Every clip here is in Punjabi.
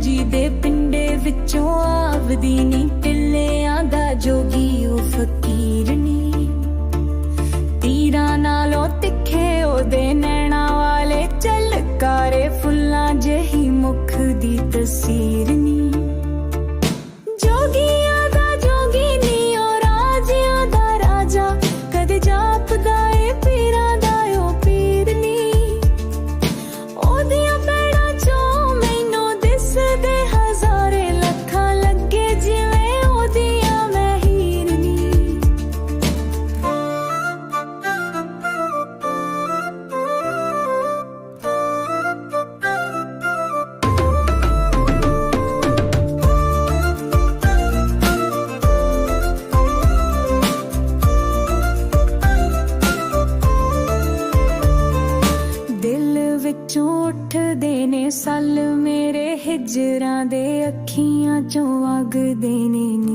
ਜੀ ਦੇ ਪਿੰਡੇ ਵਿੱਚੋਂ ਆਵਦੀ ਨੀ ਟਿੱਲਿਆਂ ਦਾ ਜੋਗੀ ਉਹ ਫਕੀਰ ਨੀ। ਤੀਰਾਂ ਨਾਲੋਂ ਤਿੱਖੇ ਉਹਦੇ ਨੈਣਾ ਵਾਲੇ ਚਲਕਾਰੇ ਫੁੱਲਾਂ ਜਿਹੀ ਮੁਖ ਦੀ ਤਸਵੀਰ ਨੀ। ਦਿਲ ਵਿੱਚੋਂ ਉੱਠਦੇ ਨੇ ਸੱਲ ਮੇਰੇ ਹਿਜਰਾਂ ਦੇ ਅੱਖੀਆਂ ਚੋਂ ਵਗਦੇ ਨੇ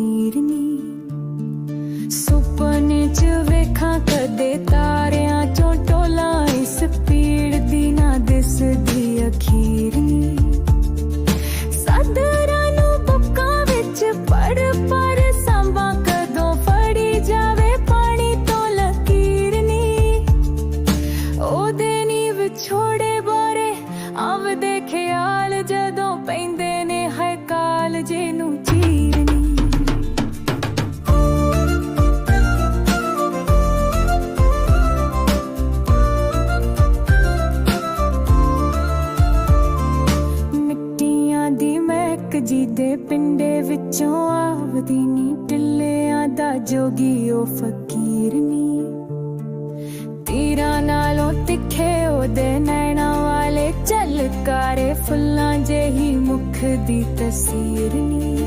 ਜੀ ਦੇ ਪਿੰਡੇ ਵਿੱਚੋਂ ਆਵਦੀ ਨੀ ਟਿੱਲਿਆਂ ਦਾ ਜੋਗੀ ਉਹ ਫਕੀਰ ਨੀ ਤੀਰਾਂ ਨਾਲੋਂ ਤਿੱਖੇ ਉਹਦੇ ਨੈਣਾ ਵਾਲੇ ਝਲਕਾਰੇ ਫੁੱਲਾਂ ਜਿਹੀ ਮੁਖ ਦੀ ਤਸਵੀਰ ਨੀ